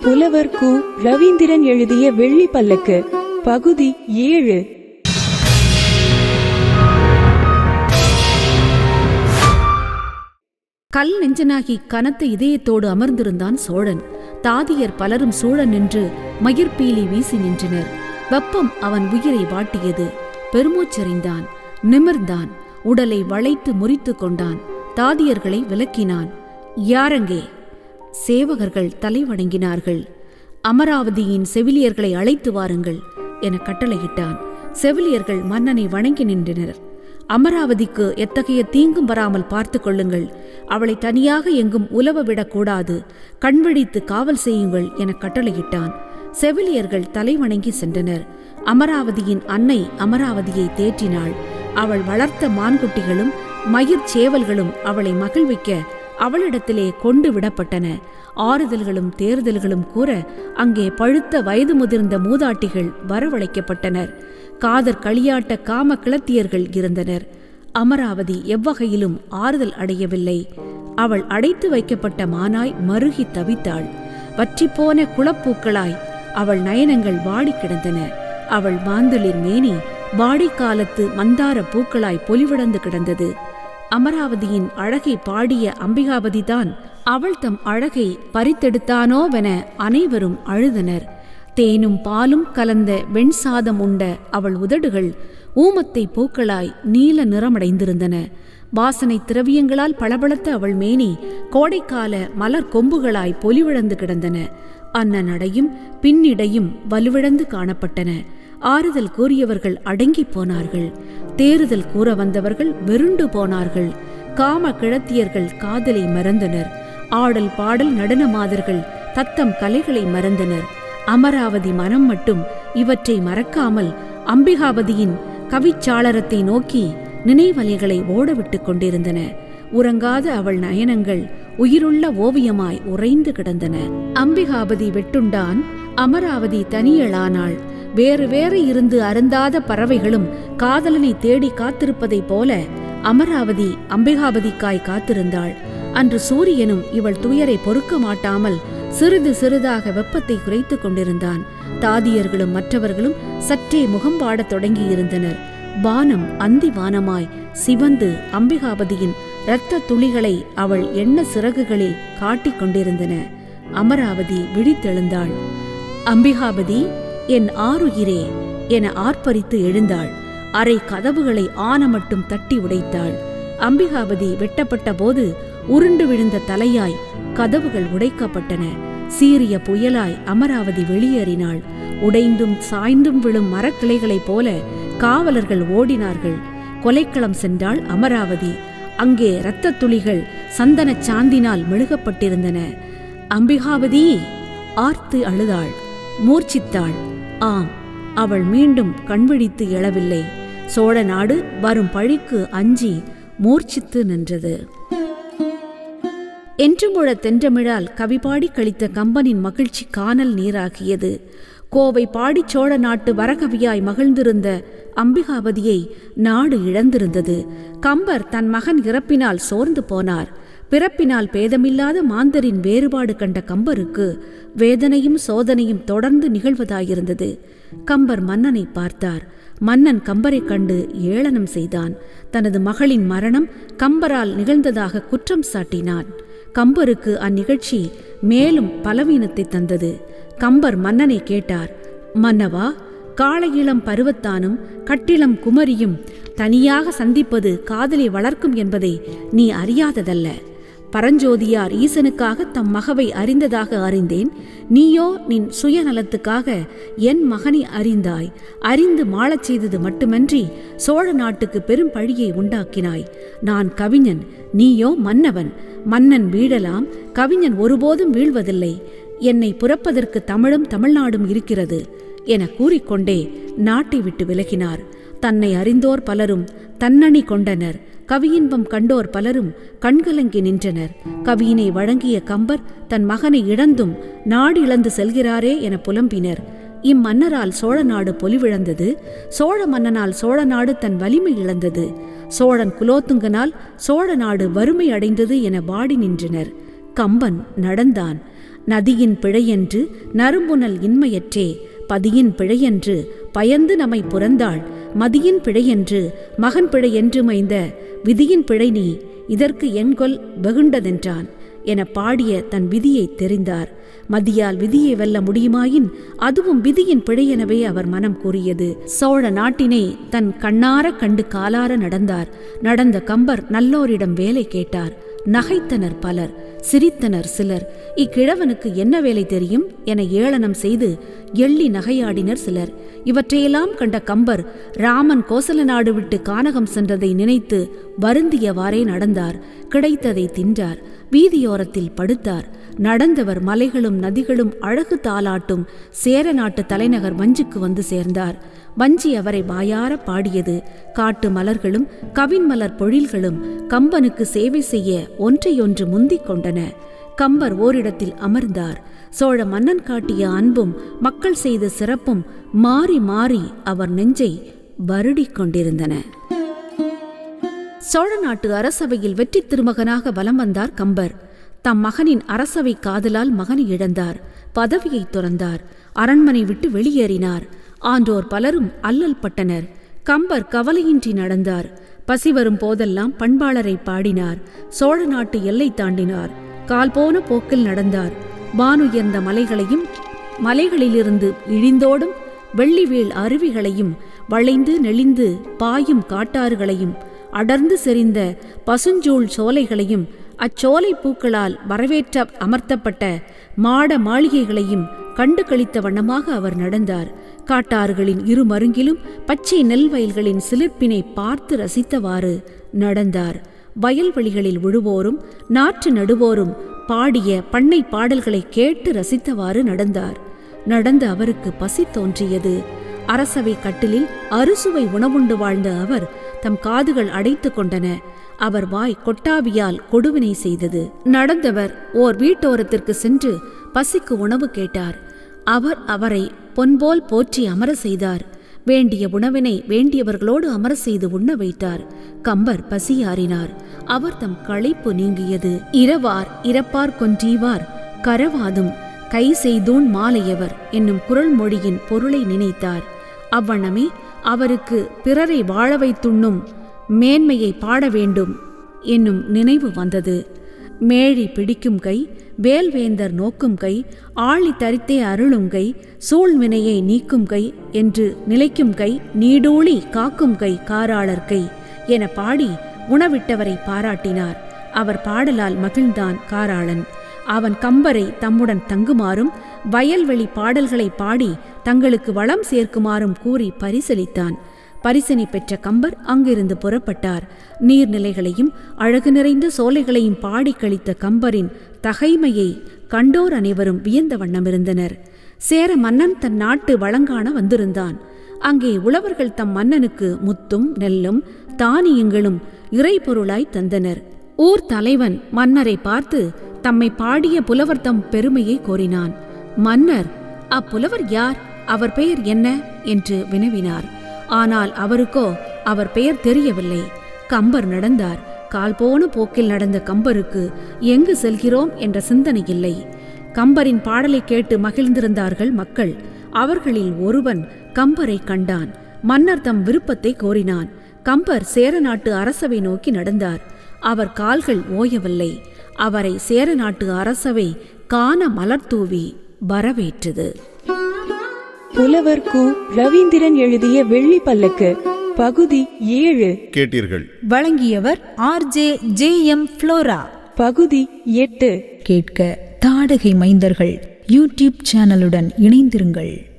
புலவர் கு ரவீந்திரன் எழுதிய வெள்ளி பல்லக்கு பகுதி ஏழு. கல் நெஞ்சனாகி கனத்த இதயத்தோடு அமர்ந்திருந்தான் சோழன். தாதியர் பலரும் சூழ நின்று மயிர்பீலி வீசி நின்றனர். வெப்பம் அவன் உயிரை வாட்டியது. பெருமூச்சறிந்தான் நிமிர்ந்தான் உடலை வளைத்து முறித்து கொண்டான். தாதியர்களை விலக்கினான். யாரங்கே? சேவகர்கள் தலை வணங்கினார்கள் அமராவதியின் செவிலியர்களை அழைத்து வாருங்கள் என கட்டளையிட்டான். செவிலியர்கள் மன்னனை வணங்கி நின்றனர். அமராவதிக்கு எத்தகைய தீங்கும் வராமல் பார்த்து கொள்ளுங்கள். அவளை தனியாக எங்கும் உலவ விடக்கூடாது. கண்விழித்து காவல் செய்யுங்கள் என கட்டளையிட்டான். செவிலியர்கள் தலைவணங்கி சென்றனர். அமராவதியின் அன்னை அமராவதியை தேற்றினாள். அவள் வளர்த்த மான்குட்டிகளும் மயிர் சேவல்களும் அவளை மகிழ்விக்க அவளிடத்திலே கொண்டு விடப்பட்டன. ஆறுதல்களும் தேர்தல்களும் கூற அங்கே பழுத்த வயது முதிர்ந்த மூதாட்டிகள் வரவழைக்கப்பட்டனர். காதர் களியாட்ட காம கிளத்தியர்கள் இருந்தனர். அமராவதி எவ்வகையிலும் ஆறுதல் அடையவில்லை. அவள் அடைத்து வைக்கப்பட்ட மானாய் மருகி தவித்தாள். வற்றிப்போன குளப்பூக்களாய் அவள் நயனங்கள் வாடி கிடந்தன. அவள் மாந்தளிர் மேனி வாடிக்காலத்து மந்தார பூக்களாய் பொலிவிடந்து கிடந்தது. அமராவதியின் அழகை பாடிய அம்பிகாபதிதான் அவள் தம் அழகை பறித்தெடுத்தானோவென அனைவரும் அழுதனர். தேனும் பாலும் கலந்த வெண்சாதம் உண்ட அவள் உதடுகள் ஊமத்தை பூக்களாய் நீல நிறமடைந்திருந்தன. வாசனை திரவியங்களால் பளபளத்த அவள் மேனி கோடைக்கால மலர் கொம்புகளாய் பொலிவிழந்து கிடந்தன. அன்ன நடையும் பின்னிடையும் வலுவிழந்து காணப்பட்டன. ஆறுதல் கூறியவர்கள் அடங்கிப் போனார்கள். தேறுதல் கூற வந்தவர்கள் வெருண்டு போனார்கள். காம கிழத்தியர்கள் காதலை மறந்தனர். ஆடல் பாடல் நடனமாதர்கள் தத்தம் கலைகளை மறந்தனர். அமராவதி மனம் மட்டும் இவற்றை மறக்காமல் அம்பிகாபதியின் கவிச்சாளரத்தை நோக்கி நினைவலைகளை ஓடவிட்டுக் கொண்டிருந்தன. உறங்காத அவள் நயனங்கள் உயிருள்ள ஓவியமாய் உறைந்து கிடந்தன. அம்பிகாபதி வெட்டுண்டான். அமராவதி தனியளானாள். வேறு வேறு இருந்து அருந்தாத பறவைகளும் காதலனை தேடி காத்திருப்பதைப் போல அமராவதி அம்பிகாபதிக்காய் காத்திருந்தாள். அன்று சூரியனும் இவள் துயரை பொறுக்க மாட்டாமல் சிறிது சிறிதாக வெப்பத்தை குறைத்துக் கொண்டிருந்தான். தாதியர்களும் மற்றவர்களும் சற்றே முகம்பாடத் தொடங்கியிருந்தனர் வானம் அந்தி வானமாய் சிவந்து அம்பிகாபதியின் இரத்த துளிகளை அவள் எண்ண சிறகுகளில் காட்டிக் கொண்டிருந்தன. அமராவதி விழித்தெழுந்தாள். அம்பிகாபதி என் ஆருயிரே என ஆர்ப்பரித்து எழுந்தாள். அறை கதவுகளை ஆன மட்டும் தட்டி உடைத்தாள். அம்பிகாபதி வெட்டப்பட்ட போது உருண்டு விழுந்த தலையாய் கதவுகள் உடைக்கப்பட்டன. சீரிய புயலாய் அமராவதி வெளியேறினாள். உடைந்தும் சாய்ந்தும் விழும் மரக்கிளைகளைப் போல காவலர்கள் ஓடினார்கள். கொலைக்களம் சென்றாள் அமராவதி. அங்கே இரத்த துளிகள் சந்தனச் சாந்தினால் மெழுகப்பட்டிருந்தன. அம்பிகாவதி ஆர்த்து அழுதாள். மூர்ச்சித்தாள். ஆம் அவள் மீண்டும் கண்விழித்து எழவில்லை. சோழ நாடு வரும் பழிக்கு அஞ்சி மூர்ச்சித்து நின்றது. என்றுமுழ தென்றமிழால் கவிபாடி கழித்த கம்பனின் மகிழ்ச்சி காணல் நீராகியது. கோவை பாடிச் சோழ நாட்டு வரகவியாய் மகிழ்ந்திருந்த அம்பிகாபதியை நாடு இழந்திருந்தது. கம்பர் தன் மகன் இறப்பினால் சோர்ந்து போனார். பிறப்பினால் பேதமில்லாத மாந்தரின் வேறுபாடு கண்ட கம்பருக்கு வேதனையும் சோதனையும் தொடர்ந்து நிகழ்வதாயிருந்தது. கம்பர் மன்னனை பார்த்தார். மன்னன் கம்பரைக் கண்டு ஏளனம் செய்தான். தனது மகளின் மரணம் கம்பரால் நிகழ்ந்ததாக குற்றம் சாட்டினான். கம்பருக்கு அந்நிகழ்ச்சி மேலும் பலவீனத்தை தந்தது. கம்பர் மன்னனை கேட்டார் மன்னவா காளையிளம் பருவத்தானும் கட்டிளம் குமரியும் தனியாக சந்திப்பது காதலை வளர்க்கும் என்பதை நீ அறியாததல்ல. பரஞ்சோதியார் ஈசனுக்காக தம் மகவை அறிந்ததாக அறிந்தேன். நீயோ நின் சுயநலத்துக்காக என் மகனை அறிந்தாய். அறிந்து மாளச் செய்தது மட்டுமன்றி சோழ நாட்டுக்கு பெரும் பழியை உண்டாக்கினாய். நான் கவிஞன் நீயோ மன்னவன். மன்னன் வீழலாம் கவிஞன் ஒருபோதும் வீழ்வதில்லை. என்னை புறப்பதற்கு தமிழும் தமிழ்நாடும் இருக்கிறது என கூறிக்கொண்டே நாட்டை விட்டு விலகினார். தன்னை அறிந்தோர் பலரும் தன்னணி கொண்டனர். கவியின்பம் கண்டோர் பலரும் கண்கலங்கி நின்றனர். கவியினை வழங்கிய கம்பர் தன் மகனை இழந்தும் நாடு இழந்து செல்கிறாரே என புலம்பினர். இம்மன்னரால் சோழ நாடு பொலிவிழந்தது. சோழ மன்னனால் சோழ நாடு தன் வலிமை இழந்தது. சோழன் குலோத்துங்கனால் சோழ நாடு வறுமை அடைந்தது என வாடி நின்றனர். கம்பன் நடந்தான். நதியின் பிழையென்று நறும்புணல் இன்மையற்றே. பதியின் பிழையென்று பயந்து நம்மை புறந்தாள். மதியின் பிழையென்று மகன் பிழையென்று மைந்த விதியின் பிழை நீ இதற்கு எண்கொல் வெகுண்டதென்றான் என பாடிய தன் விதியை தெரிந்தார். மதியால் விதியை வெல்ல முடியுமாயின் அதுவும் விதியின் பிழையெனவே அவர் மனம் கூறியது. சோழ நாட்டினை தன் கண்ணார கண்டு காலார நடந்தார். நடந்த கம்பர் நல்லோரிடம் வேலை கேட்டார். நகைத்தனர் பலர் சிரித்தனர் சிலர். இக்கிழவனுக்கு என்ன வேலை தெரியும்? என ஏளனம் செய்து எள்ளி நகையாடினர் சிலர். இவற்றையெல்லாம் கண்ட கம்பர் ராமன் கோசல நாடு விட்டு கானகம் சென்றதை நினைத்து வருந்தியவாறே நடந்தார். கிடைத்ததை தின்றார். வீதியோரத்தில் படுத்தார். நடந்தவர் மலைகளும் நதிகளும் அழகு தாளாட்டும் சேர நாட்டு தலைநகர் வஞ்சிக்கு வந்து சேர்ந்தார். வஞ்சி அவரை வாயார பாடியது. காட்டு மலர்களும் கவின்மலர் பொழில்களும் கம்பனுக்கு சேவை செய்ய ஒன்றையொன்று முந்திக் கொண்டன. கம்பர் ஓரிடத்தில் அமர்ந்தார். சோழ மன்னன் காட்டிய அன்பும் மக்கள் செய்த சிறப்பும் மாறி மாறி அவர் நெஞ்சை வருடிக் கொண்டிருந்தன. சோழ நாட்டு அரசவையில் வெற்றி திருமகனாக வலம் வந்தார் கம்பர். தம் மகனின் அரசவை காதலால் மகனை இழந்தார். பதவியை துறந்தார். அரண்மனை விட்டு வெளியேறினார். ஆன்றோர் பலரும் அல்லல் பட்டனர். கம்பர் கவலையின்றி நடந்தார். பசி வரும் போதெல்லாம் பண்பாளரை பாடினார். சோழ நாட்டு எல்லை தாண்டினார். கால் போன போக்கில் நடந்தார். வானுயர்ந்த மலைகளையும் மலைகளிலிருந்து இழிந்தோடும் வெள்ளிவேல் அருவிகளையும் வளைந்து நெளிந்து பாயும் காட்டாறுகளையும் அடர்ந்து செறிந்த பசுஞ்சூழ் சோலைகளையும் அச்சோலை பூக்களால் வரவேற்ற அமர்த்தப்பட்ட மாட மாளிகைகளையும் கண்டு கழித்த வண்ணமாக அவர் நடந்தார். காட்டாறுகளின் இரு மருங்கிலும் பச்சை நெல் வயல்களின் சிலிர்ப்பினை பார்த்து ரசித்தவாறு நடந்தார். வயல்வெளிகளில் விழுவோரும் நாற்று நடுவோரும் பாடிய பண்ணை பாடல்களை கேட்டு ரசித்தவாறு நடந்தார். நடந்த அவருக்கு பசி தோன்றியது. அரசவை கட்டிலில் அறுசுவை உணவுண்டு வாழ்ந்த அவர் தம் காதுகள் அடைத்து கொண்டன. அவர் வாய் கொட்டாவியால் கொடுவினை செய்தது. நடந்தவர் ஓர் வீட்டோரத்திற்கு சென்று பசிக்கு உணவு கேட்டார். அவர் அவரை பொன்போல் போற்றி அமர செய்தார். வேண்டிய உணவினை வேண்டியவர்களோடு அமர செய்து உண்ண வைத்தார். கம்பர் பசியாறினார். அவர் தம் களைப்பு நீங்கியது. இரவார் இறப்பார் கொன்றீவார். கரவாதும் கை செய்தூன் மாலையவர் என்னும் குரல் மொழியின் பொருளை நினைத்தார். அவ்வண்ணமே அவருக்கு பிறரை வாழ வைத்துண்ணும் மேன்மையை பாட வேண்டும் என்னும் நினைவு வந்தது. மேழி பிடிக்கும் கை வேல்வேந்தர் நோக்கும் கை ஆழி தரித்தே அருளும் கை சூழ்வினையை நீக்கும் கை என்று நிலைக்கும் கை நீடூழி காக்கும் கை காராளர் கை என பாடி உணவிட்டவரை பாராட்டினார். அவர் பாடலால் மகிழ்ந்தான் காராளன். அவன் கம்பரை தம்முடன் தங்குமாறும் வயல்வெளி பாடல்களை பாடி தங்களுக்கு வளம் சேர்க்குமாறும் கூறி பரிசளித்தான். பரிசனை பெற்ற கம்பர் அங்கிருந்து புறப்பட்டார். நீர்நிலைகளையும் அழகு நிறைந்த சோலைகளையும் பாடி கழித்த கம்பரின் தகைமையை கண்டோர் அனைவரும் வியந்த வண்ணமிருந்தனர். சேர மன்னன் தன் நாட்டு வளங்காண வந்திருந்தான். அங்கே உழவர்கள் தம் மன்னனுக்கு முத்தும் நெல்லும் தானியங்களும் இறைபொருளாய் தந்தனர். ஊர் தலைவன் மன்னரை பார்த்து தம்மை பாடிய புலவர் தம் பெருமையை கோரினான். மன்னர் அப்புலவர் யார்? அவர் பெயர் என்ன? என்று வினவினார். ஆனால் அவருக்கோ அவர் பெயர் தெரியவில்லை. கம்பர் நடந்தார். கால் போன போக்கில் நடந்த கம்பருக்கு எங்கு செல்கிறோம்? என்ற சிந்தனை இல்லை. கம்பரின் பாடலை கேட்டு மகிழ்ந்திருந்தார்கள் மக்கள். அவர்களில் ஒருவன் கம்பரை கண்டான். மன்னர் தம் விருப்பத்தை கோரினான். கம்பர் சேர நாட்டு அரசவை நோக்கி நடந்தார். அவர் கால்கள் ஓயவில்லை. அவரை சேர நாட்டு அரசவை காண மலர்தூவி. வரவேற்றது. புலவர் கு ரவீந்திரன் எழுதிய வெள்ளி பல்லக்கு பகுதி ஏழு. கேட்டீர்கள். வழங்கியவர் ஆர்ஜே ஜே எம் ஃப்ளோரா. பகுதி எட்டு. கேட்க தாடகை மைந்தர்கள் யூடியூப் சேனலுடன் இணைந்திருங்கள்.